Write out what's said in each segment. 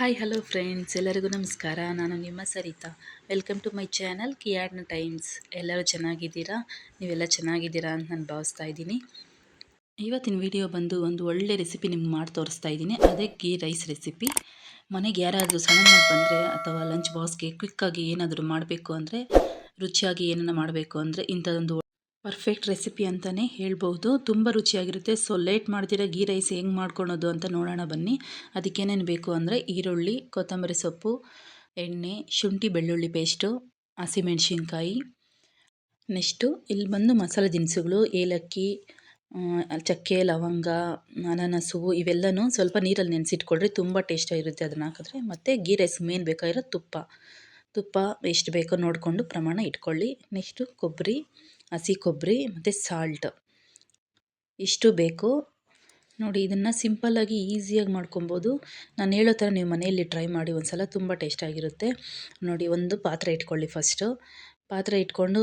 Hi hello friends ಎಲ್ಲರಿಗೂ ನಮಸ್ಕಾರ. ನಾನು ನಿಮ್ಮ Sarita. Welcome to my channel ಕಿಯಾಡ್ನ times ಎಲ್ಲರೂ ಚೆನ್ನಾಗಿದ್ದೀರಾ? ನೀವೆಲ್ಲ ಚೆನ್ನಾಗಿದ್ದೀರಾ ಅಂತ ನಾನು ಭಾವಿಸ್ತಾ ಇದ್ದೀನಿ. ಇವತ್ತಿನ ವಿಡಿಯೋ ಬಂದು ಒಂದು ಒಳ್ಳೆ ರೆಸಿಪಿ ನಿಮ್ಗೆ ಮಾಡಿ ತೋರಿಸ್ತಾ ಇದ್ದೀನಿ. ಅದೇ ಗೀ ರೈಸ್ ರೆಸಿಪಿ ಮನೆಗೆ ಯಾರಾದರೂ ಸಣ್ಣ ಬಂದರೆ ಅಥವಾ ಲಂಚ್ ಬಾಕ್ಸ್ಗೆ ಕ್ವಿಕ್ಕಾಗಿ ಏನಾದರೂ ಮಾಡಬೇಕು ಅಂದರೆ, ರುಚಿಯಾಗಿ ಏನನ್ನು ಮಾಡಬೇಕು ಅಂದರೆ ಇಂಥದ್ದೊಂದು ಪರ್ಫೆಕ್ಟ್ ರೆಸಿಪಿ ಅಂತಲೇ ಹೇಳ್ಬೋದು. ತುಂಬ ರುಚಿಯಾಗಿರುತ್ತೆ. ಸೊ ಲೇಟ್ ಮಾಡ್ತೀರಾ ಗೀ ರೈಸ್ ಹೆಂಗೆ ಮಾಡ್ಕೊಳೋದು ಅಂತ ನೋಡೋಣ ಬನ್ನಿ. ಅದಕ್ಕೇನೇನು ಬೇಕು ಅಂದರೆ ಈರುಳ್ಳಿ, ಕೊತ್ತಂಬರಿ ಸೊಪ್ಪು, ಎಣ್ಣೆ, ಶುಂಠಿ ಬೆಳ್ಳುಳ್ಳಿ ಪೇಸ್ಟು ಹಸಿಮೆಣಸಿನ್ಕಾಯಿ ನೆಕ್ಸ್ಟು ಇಲ್ಲಿ ಬಂದು ಮಸಾಲೆ ದಿನಸುಗಳು, ಏಲಕ್ಕಿ ಚಕ್ಕೆ, ಲವಂಗ, ಅನಾನಸು ಇವೆಲ್ಲನೂ ಸ್ವಲ್ಪ ನೀರಲ್ಲಿ ನೆನೆಸಿಟ್ಕೊಳ್ರಿ. ತುಂಬ ಟೇಸ್ಟಾಗಿರುತ್ತೆ ಅದನ್ನು ಹಾಕಿದ್ರೆ. ಮತ್ತು ಗೀ ರೈಸ್ ಮೇನ್ ಬೇಕಾಗಿರೋ ತುಪ್ಪ. ತುಪ್ಪ ಎಷ್ಟು ಬೇಕೋ ನೋಡಿಕೊಂಡು ಪ್ರಮಾಣ ಇಟ್ಕೊಳ್ಳಿ. ನೆಕ್ಸ್ಟು ಕೊಬ್ಬರಿ. ಹಸಿ ಕೊಬ್ಬರಿ ಮತ್ತು ಸಾಲ್ಟ್ ಇಷ್ಟು ಬೇಕು. ನೋಡಿ, ಇದನ್ನು ಸಿಂಪಲ್ಲಾಗಿ ಈಸಿಯಾಗಿ ಮಾಡ್ಕೊಬೋದು. ನಾನು ಹೇಳೋ ಥರ ನೀವು ಮನೆಯಲ್ಲಿ ಟ್ರೈ ಮಾಡಿ ಒಂದು ಸಲ ತುಂಬ ಟೇಸ್ಟಾಗಿರುತ್ತೆ ನೋಡಿ, ಒಂದು ಪಾತ್ರೆ ಇಟ್ಕೊಳ್ಳಿ ಫಸ್ಟು ಪಾತ್ರೆ ಇಟ್ಕೊಂಡು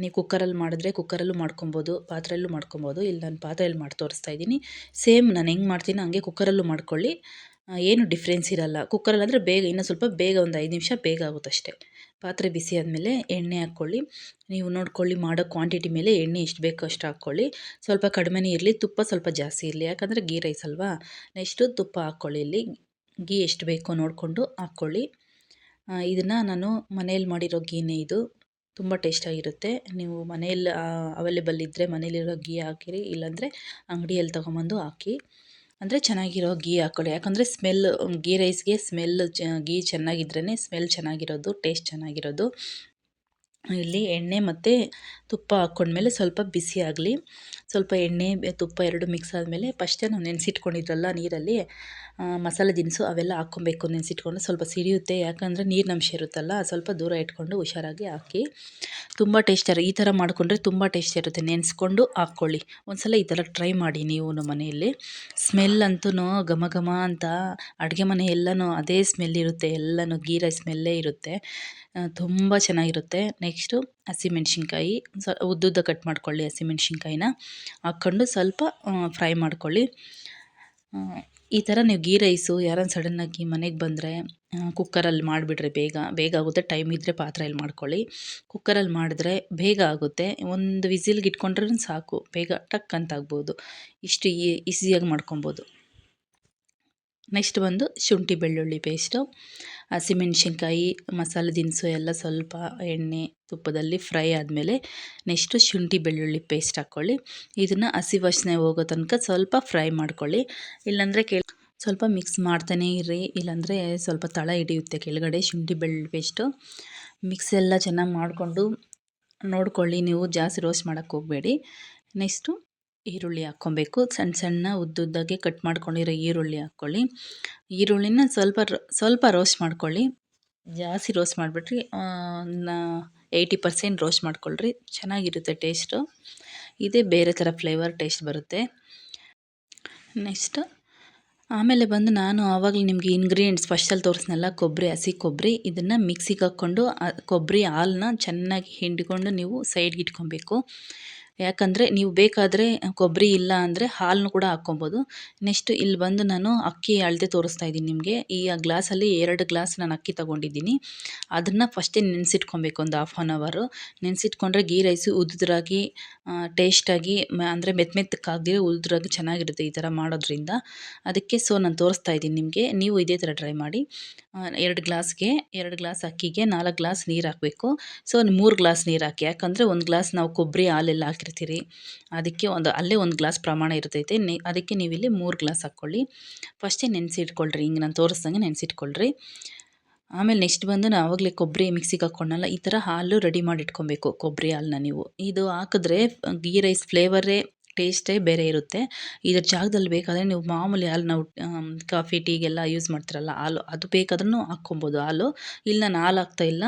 ನೀವು ಕುಕ್ಕರಲ್ಲಿ ಮಾಡಿದ್ರೆ ಕುಕ್ಕರಲ್ಲೂ ಮಾಡ್ಕೊಬೋದು ಪಾತ್ರೆಯಲ್ಲೂ ಮಾಡ್ಕೊಬೋದು. ಇಲ್ಲಿ ನಾನು ಪಾತ್ರೆಯಲ್ಲಿ ಮಾಡಿ ತೋರಿಸ್ತಾ ಇದ್ದೀನಿ. ಸೇಮ್ ನಾನು ಹೆಂಗೆ ಮಾಡ್ತೀನಿ ಹಂಗೆ ಕುಕ್ಕರಲ್ಲೂ ಮಾಡ್ಕೊಳ್ಳಿ. ಏನು ಡಿಫ್ರೆನ್ಸ್ ಇರಲ್ಲ. ಕುಕ್ಕರಲ್ಲಿ ಅಂದರೆ ಬೇಗ, ಇನ್ನೂ ಸ್ವಲ್ಪ ಬೇಗ ಒಂದು ಐದು ನಿಮಿಷ ಬೇಗ ಆಗುತ್ತೆ ಅಷ್ಟೇ ಪಾತ್ರೆ ಬಿಸಿ ಆದಮೇಲೆ ಎಣ್ಣೆ ಹಾಕ್ಕೊಳ್ಳಿ. ನೀವು ನೋಡ್ಕೊಳ್ಳಿ ಮಾಡೋ ಕ್ವಾಂಟಿಟಿ ಮೇಲೆ ಎಣ್ಣೆ ಎಷ್ಟು ಬೇಕೋ ಅಷ್ಟು ಹಾಕ್ಕೊಳ್ಳಿ. ಸ್ವಲ್ಪ ಕಡಿಮೆನೇ ಇರಲಿ, ತುಪ್ಪ ಸ್ವಲ್ಪ ಜಾಸ್ತಿ ಇರಲಿ. ಯಾಕಂದರೆ ಗೀ ರೈಸ್ ಅಲ್ವಾ? ನೆಕ್ಸ್ಟು ತುಪ್ಪ ಹಾಕ್ಕೊಳ್ಳಿ ಇಲ್ಲಿ. ಗೀ ಎಷ್ಟು ಬೇಕೋ ನೋಡಿಕೊಂಡು ಹಾಕ್ಕೊಳ್ಳಿ. ಇದನ್ನು ನಾನು ಮನೆಯಲ್ಲಿ ಮಾಡಿರೋ ಗೀನೇ ಇದು. ತುಂಬ ಟೇಸ್ಟಾಗಿರುತ್ತೆ ನೀವು ಮನೆಯಲ್ಲಿ ಅವೈಲೇಬಲ್ ಇದ್ದರೆ ಮನೇಲಿರೋ ಗೀ ಹಾಕಿರಿ, ಇಲ್ಲಾಂದರೆ ಅಂಗಡಿಯಲ್ಲಿ ತೊಗೊಂಬಂದು ಹಾಕಿ. ಅಂದರೆ ಚೆನ್ನಾಗಿರೋ ಗೀ ಹಾಕ್ಕೊಳ್ಳಿ ಯಾಕಂದರೆ ಸ್ಮೆಲ್ ಗೀ ರೈಸ್ಗೆ ಸ್ಮೆಲ್ ಚ ಗೀ ಚೆನ್ನಾಗಿದ್ರೇ ಸ್ಮೆಲ್ ಚೆನ್ನಾಗಿರೋದು ಟೇಸ್ಟ್ ಚೆನ್ನಾಗಿರೋದು. ಇಲ್ಲಿ ಎಣ್ಣೆ ಮತ್ತು ತುಪ್ಪ ಹಾಕ್ಕೊಂಡ್ಮೇಲೆ ಸ್ವಲ್ಪ ಬಿಸಿ ಆಗಲಿ, ಸ್ವಲ್ಪ ಎಣ್ಣೆ, ತುಪ್ಪ ಎರಡು ಮಿಕ್ಸ್ ಆದಮೇಲೆ ಫಸ್ಟೇ ನಾವು ನೆನೆಸಿಟ್ಕೊಂಡಿದ್ರಲ್ಲ ನೀರಲ್ಲಿ ಮಸಾಲೆ ದಿನಸು ಅವೆಲ್ಲ ಹಾಕ್ಕೊಬೇಕು ನೆನೆಸಿಟ್ಕೊಂಡು ಸ್ವಲ್ಪ ಸಿಡಿಯುತ್ತೆ, ಯಾಕಂದರೆ ನೀರಿನಂಶ ಇರುತ್ತಲ್ಲ, ಸ್ವಲ್ಪ ದೂರ ಇಟ್ಕೊಂಡು ಹುಷಾರಾಗಿ ಹಾಕಿ, ತುಂಬ ಟೇಸ್ಟ್ ಈ ಥರ ಮಾಡಿಕೊಂಡ್ರೆ ತುಂಬ ಟೇಸ್ಟ್ ಇರುತ್ತೆ, ನೆನೆಸ್ಕೊಂಡು ಹಾಕ್ಕೊಳ್ಳಿ. ಒಂದು ಸಲ ಈ ಥರ ಟ್ರೈ ಮಾಡಿ ನೀವು ನಮ್ಮ ಮನೆಯಲ್ಲಿ. ಸ್ಮೆಲ್ ಅಂತೂ ಘಮ ಘಮ ಅಂತ, ಅಡುಗೆ ಮನೆ ಎಲ್ಲನೂ ಅದೇ ಸ್ಮೆಲ್ ಇರುತ್ತೆ, ಎಲ್ಲನೂ ಗೀ ಸ್ಮೆಲ್ಲೇ ಇರುತ್ತೆ. ತುಂಬ ಚೆನ್ನಾಗಿರುತ್ತೆ. ನೆಕ್ಸ್ಟು ಹಸಿಮೆಣ್ಸಿನ್ಕಾಯಿ ಸ, ಉದ್ದುದ್ದ ಕಟ್ ಮಾಡ್ಕೊಳ್ಳಿ ಹಸಿಮೆಣ್ಸಿನ್ಕಾಯಿನ ಹಾಕ್ಕೊಂಡು ಸ್ವಲ್ಪ ಫ್ರೈ ಮಾಡ್ಕೊಳ್ಳಿ. ಈ ಥರ ನೀವು ಗೀ ರೈಸು ಯಾರನ್ನು ಸಡನ್ನಾಗಿ ಮನೆಗೆ ಬಂದರೆ ಕುಕ್ಕರಲ್ಲಿ ಮಾಡಿಬಿಡ್ರಿ ಬೇಗ ಬೇಗ ಆಗುತ್ತೆ. ಟೈಮ್ ಇದ್ದರೆ ಪಾತ್ರೆಯಲ್ಲಿ ಮಾಡ್ಕೊಳ್ಳಿ. ಕುಕ್ಕರಲ್ಲಿ ಮಾಡಿದ್ರೆ ಬೇಗ ಆಗುತ್ತೆ. ಒಂದು ವಿಸಿಲ್ಗೆ ಇಟ್ಕೊಂಡ್ರೂ ಸಾಕು. ಬೇಗ ಟಕ್ ಅಂತ ಆಗ್ಬೋದು. ಇಷ್ಟು ಈಸಿಯಾಗಿ ಮಾಡ್ಕೊಬೋದು. ನೆಕ್ಸ್ಟ್ ಬಂದು ಶುಂಠಿ ಬೆಳ್ಳುಳ್ಳಿ ಪೇಸ್ಟು ಹಸಿಮೆಣ್ಸಿನ್ಕಾಯಿ ಮಸಾಲೆ ದಿನಸು ಎಲ್ಲ ಸ್ವಲ್ಪ ಎಣ್ಣೆ ತುಪ್ಪದಲ್ಲಿ ಫ್ರೈ ಆದಮೇಲೆ ನೆಕ್ಸ್ಟು ಶುಂಠಿ ಬೆಳ್ಳುಳ್ಳಿ ಪೇಸ್ಟ್ ಹಾಕ್ಕೊಳ್ಳಿ ಇದನ್ನು ಹಸಿ ವಾಸನೆ ಹೋಗೋ ತನಕ ಸ್ವಲ್ಪ ಫ್ರೈ ಮಾಡ್ಕೊಳ್ಳಿ. ಇಲ್ಲಾಂದರೆ ಕೆ ಸ್ವಲ್ಪ ಮಿಕ್ಸ್ ಮಾಡ್ತಾನೇ ಇರ್ರಿ. ಇಲ್ಲಾಂದರೆ ಸ್ವಲ್ಪ ತಳ ಹಿಡಿಯುತ್ತೆ ಕೆಳಗಡೆ ಶುಂಠಿ ಬೆಳ್ಳುಳ್ಳಿ ಪೇಸ್ಟು ಮಿಕ್ಸ್ ಎಲ್ಲ ಚೆನ್ನಾಗಿ ಮಾಡಿಕೊಂಡು ನೋಡ್ಕೊಳ್ಳಿ ನೀವು ಜಾಸ್ತಿ ರೋಸ್ಟ್ ಮಾಡೋಕ್ಕೆ ಹೋಗಬೇಡಿ. ನೆಕ್ಸ್ಟು ಈರುಳ್ಳಿ ಹಾಕ್ಕೊಬೇಕು. ಸಣ್ಣ ಸಣ್ಣ ಉದ್ದುದ್ದಾಗೆ ಕಟ್ ಮಾಡ್ಕೊಂಡಿರೋ ಈರುಳ್ಳಿ ಹಾಕ್ಕೊಳ್ಳಿ. ಈರುಳ್ಳಿನ ಸ್ವಲ್ಪ ಸ್ವಲ್ಪ ರೋಸ್ಟ್ ಮಾಡ್ಕೊಳ್ಳಿ. ಜಾಸ್ತಿ ರೋಸ್ಟ್ ಮಾಡಿಬಿಟ್ರಿ ಏಯ್ಟಿ ಪರ್ಸೆಂಟ್ ರೋಸ್ಟ್ ಮಾಡ್ಕೊಳ್ರಿ. ಚೆನ್ನಾಗಿರುತ್ತೆ ಟೇಸ್ಟು ಇದೇ ಬೇರೆ ಥರ ಫ್ಲೇವರ್ ಟೇಸ್ಟ್ ಬರುತ್ತೆ. ನೆಕ್ಸ್ಟ್ ಆಮೇಲೆ ಬಂದು ನಾನು ಆವಾಗಲೇ ನಿಮಗೆ ಇಂಗ್ರೀಡಿಯೆಂಟ್ಸ್ ಫಸ್ಟಲ್ಲಿ ತೋರಿಸ್ನಲ್ಲ ಕೊಬ್ಬರಿ ಹಸಿ ಕೊಬ್ಬರಿ ಇದನ್ನು ಮಿಕ್ಸಿಗೆ ಹಾಕ್ಕೊಂಡು ಕೊಬ್ಬರಿ ಹಾಲನ್ನ ಚೆನ್ನಾಗಿ ಹಿಂಡ್ಕೊಂಡು ನೀವು ಸೈಡ್ಗೆ ಇಟ್ಕೊಬೇಕು. ಯಾಕಂದರೆ ನೀವು ಬೇಕಾದರೆ ಕೊಬ್ಬರಿ ಇಲ್ಲ ಅಂದರೆ ಹಾಲನ್ನು ಕೂಡ ಹಾಕ್ಕೊಬೋದು. ನೆಕ್ಸ್ಟ್ ಇಲ್ಲಿ ಬಂದು ನಾನು ಅಕ್ಕಿ ಅಳತೆ ತೋರಿಸ್ತಾ ಇದ್ದೀನಿ ನಿಮಗೆ. ಈ ಗ್ಲಾಸಲ್ಲಿ ಎರಡು ಗ್ಲಾಸ್ ನಾನು ಅಕ್ಕಿ ತೊಗೊಂಡಿದ್ದೀನಿ. ಅದನ್ನು ಫಸ್ಟೇ ನೆನೆಸಿಟ್ಕೊಬೇಕು ಒಂದು ಹಾಫ್ ಆನ್ ಅವರು ನೆನೆಸಿಟ್ಕೊಂಡ್ರೆ ಗೀ ರೈಸು ಉದ್ದುದ್ರಾಗಿ ಟೇಸ್ಟಾಗಿ ಅಂದರೆ ಮೆತ್ತ ಆಗದೇ ಉದ್ರಾಗಿ ಚೆನ್ನಾಗಿರುತ್ತೆ ಈ ಥರ ಮಾಡೋದ್ರಿಂದ. ಅದಕ್ಕೆ ಸೊ ನಾನು ತೋರಿಸ್ತಾ ಇದ್ದೀನಿ ನಿಮಗೆ. ನೀವು ಇದೇ ಥರ ಟ್ರೈ ಮಾಡಿ. ಎರಡು ಗ್ಲಾಸ್ಗೆ, ಎರಡು ಗ್ಲಾಸ್ ಅಕ್ಕಿಗೆ ನಾಲ್ಕು ಗ್ಲಾಸ್ ನೀರು ಹಾಕಬೇಕು. ಸೊ ಮೂರು ಗ್ಲಾಸ್ ನೀರು ಹಾಕಿ, ಯಾಕಂದರೆ ಒಂದು ಗ್ಲಾಸ್ ನಾವು ಕೊಬ್ಬರಿ ಹಾಲೆಲ್ಲ ಹಾಕಿರ್ತೀರಿ. ಅದಕ್ಕೆ ಒಂದು, ಅಲ್ಲೇ ಒಂದು ಗ್ಲಾಸ್ ಪ್ರಮಾಣ ಇರ್ತೈತೆ. ನೆ, ಅದಕ್ಕೆ ನೀವು ಇಲ್ಲಿ ಮೂರು ಗ್ಲಾಸ್ ಹಾಕ್ಕೊಳ್ಳಿ ಫಸ್ಟೇ ನೆನೆಸಿಟ್ಕೊಳ್ರಿ. ಹಿಂಗೆ ನಾನು ತೋರಿಸ್ದಂಗೆ ನೆನೆಸಿಟ್ಕೊಳ್ರಿ. ಆಮೇಲೆ ನೆಕ್ಸ್ಟ್ ಬಂದು ನಾವು ಆವಾಗಲೇ ಕೊಬ್ಬರಿ ಮಿಕ್ಸಿಗೆ ಹಾಕ್ಕೊಂಡಲ್ಲ, ಈ ಥರ ಹಾಲು ರೆಡಿ ಮಾಡಿ ಇಟ್ಕೊಬೇಕು ಕೊಬ್ಬರಿ ಹಾಲನ್ನ ನೀವು. ಇದು ಹಾಕಿದ್ರೆ, ಗೀ ರೈಸ್ ಫ್ಲೇವರೇ ಟೇಸ್ಟೇ ಬೇರೆ ಇರುತ್ತೆ. ಇದ್ರ ಜಾಗದಲ್ಲಿ ಬೇಕಾದರೆ ನೀವು ಮಾಮೂಲಿ ಹಾಲು ನಾವು ಕಾಫಿ, ಟೀಗೆಲ್ಲ ಯೂಸ್ ಮಾಡ್ತೀರಲ್ಲ, ಹಾಲು, ಅದು ಬೇಕಾದ್ರೂ ಹಾಕ್ಕೊಬೋದು ಹಾಲು. ಇಲ್ಲಿ ನಾನು ಹಾಲು ಹಾಕ್ತಾ ಇಲ್ಲ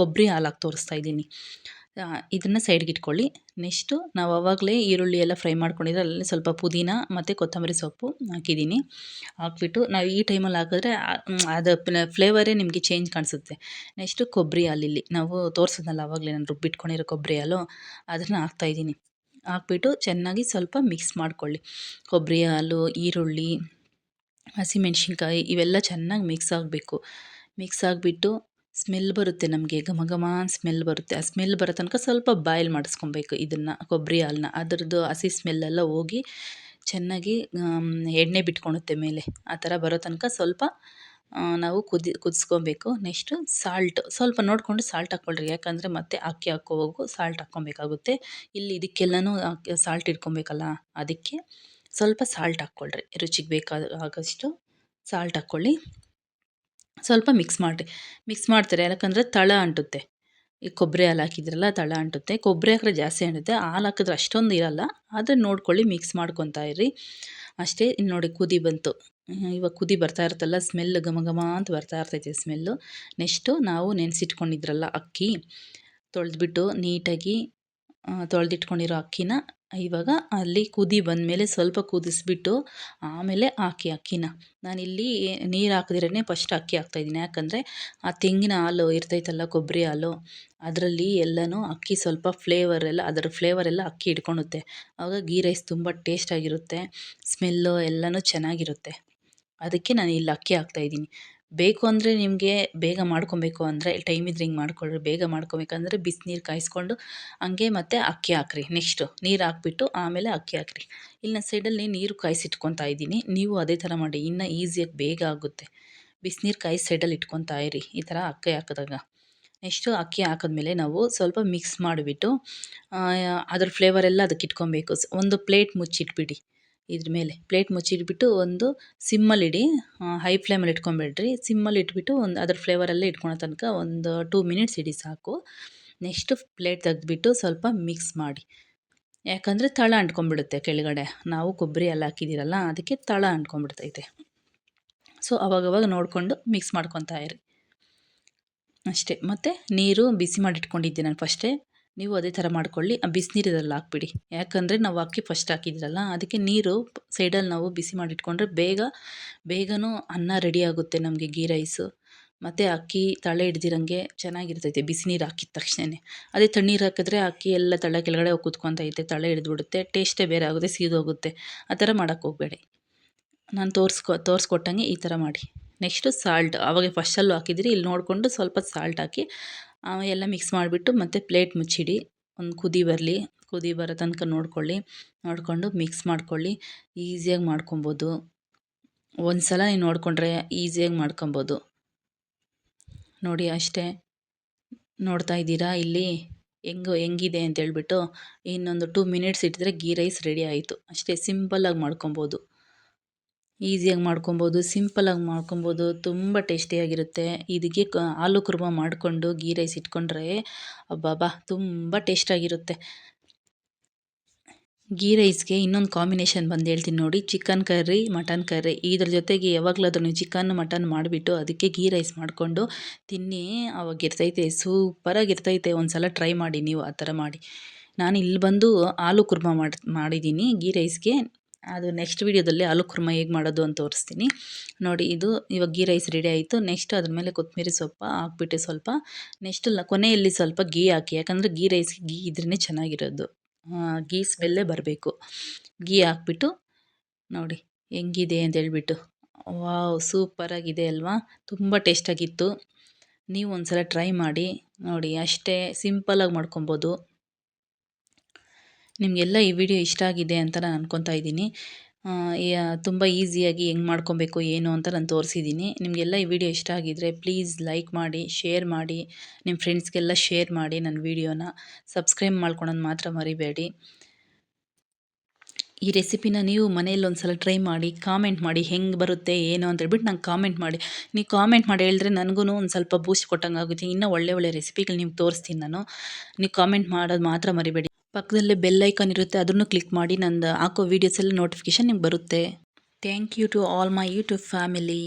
ಕೊಬ್ಬರಿ ಹಾಲು ಹಾಕಿ ತೋರಿಸ್ತಾ ಇದ್ದೀನಿ. ಇದನ್ನು ಸೈಡ್ಗೆ ಇಟ್ಕೊಳ್ಳಿ. ನೆಕ್ಸ್ಟು ನಾವು ಆವಾಗಲೇ ಈರುಳ್ಳಿ ಎಲ್ಲ ಫ್ರೈ ಮಾಡ್ಕೊಂಡಿದ್ರೆ ಅಲ್ಲಿ ಸ್ವಲ್ಪ ಪುದೀನ ಮತ್ತು ಕೊತ್ತಂಬರಿ ಸೊಪ್ಪು ಹಾಕಿದ್ದೀನಿ. ಹಾಕ್ಬಿಟ್ಟು ನಾವು ಈ ಟೈಮಲ್ಲಿ ಹಾಕಿದ್ರೆ ಅದು ಫ್ಲೇವರೇ ನಿಮಗೆ ಚೇಂಜ್ ಕಾಣಿಸುತ್ತೆ. ನೆಕ್ಸ್ಟು ಕೊಬ್ಬರಿ ಹಾಲಿಲ್ಲಿ ನಾವು ತೋರಿಸಿದ್ನಲ್ಲ ಅವಾಗಲೇ ನಾನು ರುಬ್ಬಿಟ್ಕೊಂಡಿರೋ ಕೊಬ್ಬರಿ ಹಾಲು, ಅದನ್ನು ಹಾಕ್ತಾಯಿದ್ದೀನಿ ಹಾಕ್ಬಿಟ್ಟು ಚೆನ್ನಾಗಿ ಸ್ವಲ್ಪ ಮಿಕ್ಸ್ ಮಾಡ್ಕೊಳ್ಳಿ. ಕೊಬ್ಬರಿ ಹಾಲು, ಈರುಳ್ಳಿ, ಹಸಿಮೆಣ್ಸಿನ್ಕಾಯಿ ಇವೆಲ್ಲ ಚೆನ್ನಾಗಿ ಮಿಕ್ಸ್ ಆಗಬೇಕು. ಮಿಕ್ಸ್ ಆಗಿಬಿಟ್ಟು ಸ್ಮೆಲ್ ಬರುತ್ತೆ ನಮಗೆ ಘಮ ಘಮ ಸ್ಮೆಲ್ ಬರುತ್ತೆ. ಆ ಸ್ಮೆಲ್ ಬರೋ ತನಕ ಸ್ವಲ್ಪ ಬಾಯ್ಲ್ ಮಾಡಿಸ್ಕೊಬೇಕು ಇದನ್ನು, ಕೊಬ್ಬರಿ ಹಾಲನ್ನ. ಅದರದ್ದು ಹಸಿ ಸ್ಮೆಲ್ಲೆಲ್ಲ ಹೋಗಿ ಚೆನ್ನಾಗಿ ಎಣ್ಣೆ ಬಿಟ್ಕೊಳುತ್ತೆ ಮೇಲೆ. ಆ ಥರ ಬರೋ ತನಕ ಸ್ವಲ್ಪ ನಾವು ಕುದಿ, ಕುದಿಸ್ಕೊಬೇಕು. ನೆಕ್ಸ್ಟು ಸಾಲ್ಟ್ ಸ್ವಲ್ಪ ನೋಡಿಕೊಂಡು ಸಾಲ್ಟ್ ಹಾಕ್ಕೊಳ್ರಿ. ಯಾಕಂದರೆ ಮತ್ತೆ ಅಕ್ಕಿ ಹಾಕೋವಾಗೂ ಸಾಲ್ಟ್ ಹಾಕ್ಕೊಬೇಕಾಗುತ್ತೆ. ಇಲ್ಲಿ ಇದಕ್ಕೆಲ್ಲನೂ ಸಾಲ್ಟ್ ಇಟ್ಕೊಬೇಕಲ್ಲ? ಅದಕ್ಕೆ ಸ್ವಲ್ಪ ಸಾಲ್ಟ್ ಹಾಕ್ಕೊಳ್ರಿ. ರುಚಿಗೆ ಬೇಕಾದ ಆಗಷ್ಟು ಸಾಲ್ಟ್ ಹಾಕ್ಕೊಳ್ಳಿ. ಸ್ವಲ್ಪ ಮಿಕ್ಸ್ ಮಾಡಿರಿ. ಮಿಕ್ಸ್ ಮಾಡ್ತಾರೆ. ಯಾಕಂದರೆ ತಳ ಅಂಟುತ್ತೆ. ಈ ಕೊಬ್ಬರಿ ಹಾಲು ಹಾಕಿದ್ರಲ್ಲ, ತಳ ಅಂಟುತ್ತೆ. ಕೊಬ್ಬರಿ ಹಾಕಿದ್ರೆ ಜಾಸ್ತಿ ಅಂಟುತ್ತೆ. ಹಾಲು ಹಾಕಿದ್ರೆ ಅಷ್ಟೊಂದು ಇರಲ್ಲ. ಆದರೆ ನೋಡ್ಕೊಳ್ಳಿ ಮಿಕ್ಸ್ ಮಾಡ್ಕೊತಾ ಇರಿ ಅಷ್ಟೇ, ಇನ್ನು ನೋಡಿ ಕುದಿ ಬಂತು. ಇವಾಗ ಕುದಿ ಬರ್ತಾ ಇರುತ್ತಲ್ಲ ಸ್ಮೆಲ್ ಘಮ ಘಮ ಅಂತ ಬರ್ತಾ ಇರ್ತೈತೆ ಸ್ಮೆಲ್ಲು ನೆಕ್ಸ್ಟು ನಾವು ನೆನೆಸಿಟ್ಕೊಂಡಿದ್ರಲ್ಲ ಅಕ್ಕಿ, ತೊಳೆದ್ಬಿಟ್ಟು ನೀಟಾಗಿ ತೊಳೆದಿಟ್ಕೊಂಡಿರೋ ಅಕ್ಕಿನ ಇವಾಗ ಅಲ್ಲಿ ಕುದಿ ಬಂದಮೇಲೆ ಸ್ವಲ್ಪ ಕುದಿಸ್ಬಿಟ್ಟು ಆಮೇಲೆ ಹಾಕಿ ಅಕ್ಕಿನ. ನಾನಿಲ್ಲಿ ನೀರು ಹಾಕಿದ್ರೇ ಫಸ್ಟ್ ಅಕ್ಕಿ ಹಾಕ್ತಾಯಿದ್ದೀನಿ. ಯಾಕಂದರೆ ಆ ತೆಂಗಿನ ಹಾಲು ಇರ್ತೈತಲ್ಲ, ಕೊಬ್ಬರಿ ಹಾಲು, ಅದರಲ್ಲಿ ಎಲ್ಲನೂ ಅಕ್ಕಿ ಸ್ವಲ್ಪ ಫ್ಲೇವರ್ ಎಲ್ಲ, ಅದರ ಫ್ಲೇವರ್ ಎಲ್ಲ ಅಕ್ಕಿ ಹಿಡ್ಕೊಳುತ್ತೆ ಆವಾಗ ಗೀ ರೈಸ್ ತುಂಬ ಟೇಸ್ಟಾಗಿರುತ್ತೆ ಸ್ಮೆಲ್ಲು ಎಲ್ಲನೂ ಚೆನ್ನಾಗಿರುತ್ತೆ. ಅದಕ್ಕೆ ನಾನು ಇಲ್ಲಿ ಅಕ್ಕಿ ಹಾಕ್ತಾಯಿದ್ದೀನಿ ಬೇಕು ಅಂದರೆ ನಿಮಗೆ ಬೇಗ ಮಾಡ್ಕೊಬೇಕು ಅಂದರೆ ಟೈಮ್ ಇದ್ರೆ ಹಿಂಗೆ ಮಾಡ್ಕೊಳ್ರಿ, ಬೇಗ ಮಾಡ್ಕೊಬೇಕಂದ್ರೆ ಬಿಸಿನೀರು ಕಾಯಿಸ್ಕೊಂಡು ಹಂಗೆ ಮತ್ತು ಅಕ್ಕಿ ಹಾಕ್ರಿ ನೆಕ್ಸ್ಟು ನೀರು ಹಾಕ್ಬಿಟ್ಟು ಆಮೇಲೆ ಅಕ್ಕಿ ಹಾಕ್ರಿ. ಇಲ್ಲಿ ಸೈಡಲ್ಲಿ ನೀರು ಕಾಯಿಸಿಟ್ಕೊತಾ ಇದ್ದೀನಿ. ನೀವು ಅದೇ ಥರ ಮಾಡಿ, ಇನ್ನೂ ಈಸಿಯಾಗಿ ಬೇಗ ಆಗುತ್ತೆ. ಬಿಸಿನೀರು ಕಾಯಿಸಿ ಸೈಡಲ್ಲಿ ಇಟ್ಕೊತಾ ಇರಿ, ಈ ಥರ ಅಕ್ಕಿ ಹಾಕಿದಾಗ. ನೆಕ್ಸ್ಟು ಅಕ್ಕಿ ಹಾಕಿದ್ಮೇಲೆ ನಾವು ಸ್ವಲ್ಪ ಮಿಕ್ಸ್ ಮಾಡಿಬಿಟ್ಟು ಅದ್ರ ಫ್ಲೇವರೆಲ್ಲ ಅದಕ್ಕೆ ಇಟ್ಕೊಬೇಕು. ಒಂದು ಪ್ಲೇಟ್ ಮುಚ್ಚಿಟ್ಬಿಡಿ. ಇದ್ರ ಮೇಲೆ ಪ್ಲೇಟ್ ಮುಚ್ಚಿಟ್ಬಿಟ್ಟು ಒಂದು ಸಿಮ್ಮಲ್ಲಿಡಿ ಹೈ ಫ್ಲೇಮಲ್ಲಿ ಇಟ್ಕೊಂಬೇಡ್ರಿ ಸಿಮ್ಮಲ್ಲಿ ಇಟ್ಬಿಟ್ಟು ಒಂದು ಅದ್ರ ಫ್ಲೇವರಲ್ಲೇ ಇಟ್ಕೊಳೋ ತನಕ ಒಂದು ಟೂ ಮಿನಿಟ್ಸ್ ಇಡಿ ಸಾಕು. ನೆಕ್ಸ್ಟ್ ಪ್ಲೇಟ್ ತೆಗೆದ್ಬಿಟ್ಟು ಸ್ವಲ್ಪ ಮಿಕ್ಸ್ ಮಾಡಿ. ಯಾಕಂದರೆ ತಳ ಅಂಟ್ಕೊಂಡ್ಬಿಡುತ್ತೆ ಕೆಳಗಡೆ. ನಾವು ಕೊಬ್ಬರಿ ಎಲ್ಲ ಹಾಕಿದ್ದೀರಲ್ಲ, ಅದಕ್ಕೆ ತಳ ಅಂಟ್ಕೊಂಡ್ಬಿಡ್ತೈತೆ. ಸೊ ಅವಾಗವಾಗ ನೋಡಿಕೊಂಡು ಮಿಕ್ಸ್ ಮಾಡ್ಕೊತಾ ಇರಿ. ಅಷ್ಟೇ. ಮತ್ತು ನೀರು ಬಿಸಿ ಮಾಡಿ ಇಟ್ಕೊಂಡಿದ್ದೆ ನಾನು ಫಸ್ಟೇ ನೀವು ಅದೇ ಥರ ಮಾಡ್ಕೊಳ್ಳಿ. ಆ ಬಿಸಿನೀರಲ್ಲಿ ಹಾಕ್ಬಿಡಿ. ಯಾಕಂದರೆ ನಾವು ಅಕ್ಕಿ ಫಸ್ಟ್ ಹಾಕಿದ್ರಲ್ಲ, ಅದಕ್ಕೆ ನೀರು ಸೈಡಲ್ಲಿ ನಾವು ಬಿಸಿ ಮಾಡಿಟ್ಕೊಂಡ್ರೆ ಬೇಗ, ಬೇಗನೂ ಅನ್ನ ರೆಡಿ ಆಗುತ್ತೆ ನಮಗೆ ಗೀ ರೈಸು ಮತ್ತು ಅಕ್ಕಿ ತಳೆ ಹಿಡ್ದಿರಂಗೆ ಚೆನ್ನಾಗಿರ್ತೈತೆ ಬಿಸಿನೀರು ಹಾಕಿದ ತಕ್ಷಣವೇ ಅದೇ ತಣ್ಣೀರು ಹಾಕಿದ್ರೆ ಅಕ್ಕಿ ಎಲ್ಲ ತಳ ಕೆಳಗಡೆ ಹೋಗಿ ಕೂತ್ಕೊತೈತೆ ತಳೆ ಹಿಡಿದ್ಬಿಡುತ್ತೆ ಟೇಸ್ಟೇ ಬೇರೆ ಆಗುತ್ತೆ, ಸೀದೋಗುತ್ತೆ. ಆ ಥರ ಮಾಡೋಕ್ಕೆ ಹೋಗಬೇಡಿ. ನಾನು ತೋರಿಸ್ಕೊ, ತೋರಿಸ್ಕೊಟ್ಟಂಗೆ ಈ ಥರ ಮಾಡಿ. ನೆಕ್ಸ್ಟು ಸಾಲ್ಟ್ ಆವಾಗ ಫಸ್ಟಲ್ಲೂ ಹಾಕಿದ್ರಿ ಇಲ್ಲಿ ನೋಡಿಕೊಂಡು ಸ್ವಲ್ಪ ಸಾಲ್ಟ್ ಹಾಕಿ ಎಲ್ಲ ಮಿಕ್ಸ್ ಮಾಡಿಬಿಟ್ಟು ಮತ್ತು ಪ್ಲೇಟ್ ಮುಚ್ಚಿಡಿ. ಒಂದು ಕುದಿ ಬರಲಿ. ಕುದಿ ಬರೋ ತನಕ ನೋಡ್ಕೊಳ್ಳಿ. ನೋಡಿಕೊಂಡು ಮಿಕ್ಸ್ ಮಾಡ್ಕೊಳ್ಳಿ. ಈಸಿಯಾಗಿ ಮಾಡ್ಕೊಬೋದು. ಒಂದು ಸಲ ನೀವು ನೋಡಿಕೊಂಡ್ರೆ ಈಸಿಯಾಗಿ ಮಾಡ್ಕೊಬೋದು. ನೋಡಿ ಅಷ್ಟೇ. ನೋಡ್ತಾ ಇದ್ದೀರಾ? ಇಲ್ಲಿ ಹೆಂಗು ಹೆಂಗಿದೆ ಅಂತೇಳ್ಬಿಟ್ಟು ಇನ್ನೊಂದು ಟೂ ಮಿನಿಟ್ಸ್ ಇಟ್ಟಿದ್ರೆ ಗೀ ರೈಸ್ ರೆಡಿ ಆಯಿತು. ಅಷ್ಟೇ ಸಿಂಪಲ್ಲಾಗಿ ಮಾಡ್ಕೊಬೋದು. ಈಸಿಯಾಗಿ ಮಾಡ್ಕೊಬೋದು ಸಿಂಪಲಾಗಿ ಮಾಡ್ಕೊಬೋದು, ತುಂಬ ಟೇಸ್ಟಿಯಾಗಿರುತ್ತೆ. ಇದಕ್ಕೆ ಆಲೂ ಕುರ್ಮ ಮಾಡಿಕೊಂಡು ಗೀ ರೈಸ್ ಇಟ್ಕೊಂಡ್ರೆ ಅಬ್ಬಬ್ಬಾ, ತುಂಬ ಟೇಸ್ಟಾಗಿರುತ್ತೆ. ಗೀ ರೈಸ್ಗೆ ಇನ್ನೊಂದು ಕಾಂಬಿನೇಷನ್ ಬಂದು ಹೇಳ್ತೀನಿ ನೋಡಿ. Chicken curry, mutton curry. ಇದ್ರ ಜೊತೆಗೆ ಯಾವಾಗಲಾದ್ರೂ ಚಿಕನ್, ಮಟನ್ ಮಾಡಿಬಿಟ್ಟು ಅದಕ್ಕೆ ಗೀ ರೈಸ್ ಮಾಡಿಕೊಂಡು ತಿನ್ನಿ. ಅವಾಗ ಇರ್ತೈತೆ, ಸೂಪರಾಗಿರ್ತೈತೆ. ಒಂದು ಸಲ ಟ್ರೈ ಮಾಡಿ ನೀವು ಆ ಥರ ಮಾಡಿ. ನಾನು ಇಲ್ಲಿ ಬಂದು ಆಲೂ ಕುರ್ಮ ಮಾಡಿ, ಮಾಡಿದ್ದೀನಿ ಗೀ ರೈಸ್ಗೆ. ಅದು ನೆಕ್ಸ್ಟ್ ವೀಡಿಯೋದಲ್ಲಿ ಆಲೂ ಕುರ್ಮ ಹೇಗೆ ಮಾಡೋದು ಅಂತ ತೋರಿಸ್ತೀನಿ. ನೋಡಿ, ಇದು ಇವಾಗ ಗೀ ರೈಸ್ ರೆಡಿ ಆಯಿತು. ನೆಕ್ಸ್ಟ್ ಅದ್ರ ಮೇಲೆ ಕೊತ್ತಂಬರಿ ಸೊಪ್ಪು ಹಾಕ್ಬಿಟ್ಟು ಸ್ವಲ್ಪ ನೆಕ್ಸ್ಟ್ ಕೊನೆಯಲ್ಲಿ ಸ್ವಲ್ಪ ಗೀ ಹಾಕಿ, ಯಾಕಂದರೆ ಗೀ ರೈಸ್ಗೆ ಗೀ ಇದ್ರೇ ಚೆನ್ನಾಗಿರೋದು. ಗೀ ಸ್ಮೆಲ್ಲೇ ಬರಬೇಕು. ಗೀ ಹಾಕ್ಬಿಟ್ಟು, ನೋಡಿ, ಹೆಂಗಿದೆ ಅಂತ ಹೇಳ್ಬಿಟ್ಟು. ವಾವ್ ಸೂಪರಾಗಿದೆ ಅಲ್ವಾ? ತುಂಬ ಟೇಸ್ಟಾಗಿತ್ತು ನೀವು ಒಂದು ಸಲ ಟ್ರೈ ಮಾಡಿ, ನೋಡಿ, ಅಷ್ಟೇ ಸಿಂಪಲಾಗಿ ಮಾಡ್ಕೊಬೋದು. ನಿಮಗೆಲ್ಲ ಈ ವಿಡಿಯೋ ಇಷ್ಟ ಆಗಿದೆ ಅಂತ ನಾನು ಅನ್ಕೊತಾ ಇದ್ದೀನಿ. ತುಂಬ ಈಸಿಯಾಗಿ ಹೆಂಗೆ ಮಾಡ್ಕೊಬೇಕು, ಏನು ಅಂತ ನಾನು ತೋರಿಸಿದ್ದೀನಿ. ನಿಮಗೆಲ್ಲ ಈ ವಿಡಿಯೋ ಇಷ್ಟ ಆಗಿದ್ದರೆ ಪ್ಲೀಸ್ ಲೈಕ್ ಮಾಡಿ, ಶೇರ್ ಮಾಡಿ ನಿಮ್ಮ ಫ್ರೆಂಡ್ಸ್ಗೆಲ್ಲ ಶೇರ್ ಮಾಡಿ ನನ್ನ ವಿಡಿಯೋನ. ಸಬ್ಸ್ಕ್ರೈಬ್ ಮಾಡ್ಕೊಳೋದು ಮಾತ್ರ ಮರಿಬೇಡಿ. ಈ ರೆಸಿಪಿನ ನೀವು ಮನೆಯಲ್ಲಿ ಒಂದು ಸಲ ಟ್ರೈ ಮಾಡಿ, ಕಾಮೆಂಟ್ ಮಾಡಿ ಹೆಂಗೆ ಬರುತ್ತೆ, ಏನು ಅಂತ ಹೇಳ್ಬಿಟ್ಟು ನಂಗೆ ಕಾಮೆಂಟ್ ಮಾಡಿ. ನೀವು ಕಾಮೆಂಟ್ ಮಾಡಿ ಹೇಳಿದ್ರೆ ನನಗೂ ಒಂದು ಸ್ವಲ್ಪ ಬೂಸ್ಟ್ ಕೊಟ್ಟಂಗೆ ಆಗುತ್ತೆ ಇನ್ನೂ ಒಳ್ಳೆ ಒಳ್ಳೆ ರೆಸಿಪಿಗಳು ನಿಮ್ಗೆ ತೋರಿಸ್ತೀನಿ ನಾನು. ನೀವು ಕಾಮೆಂಟ್ ಮಾಡೋದು ಮಾತ್ರ ಮರಿಬೇಡಿ. ಪಕ್ಕದಲ್ಲೇ ಬೆಲ್ ಐಕಾನ್ ಇರುತ್ತೆ ಅದನ್ನು ಕ್ಲಿಕ್ ಮಾಡಿ ನಂದು ಹಾಕೋ ವೀಡಿಯೋಸ್ ಎಲ್ಲ ನೋಟಿಫಿಕೇಷನ್ ನಿಮ್ಗೆ ಬರುತ್ತೆ. Thank you to all my YouTube family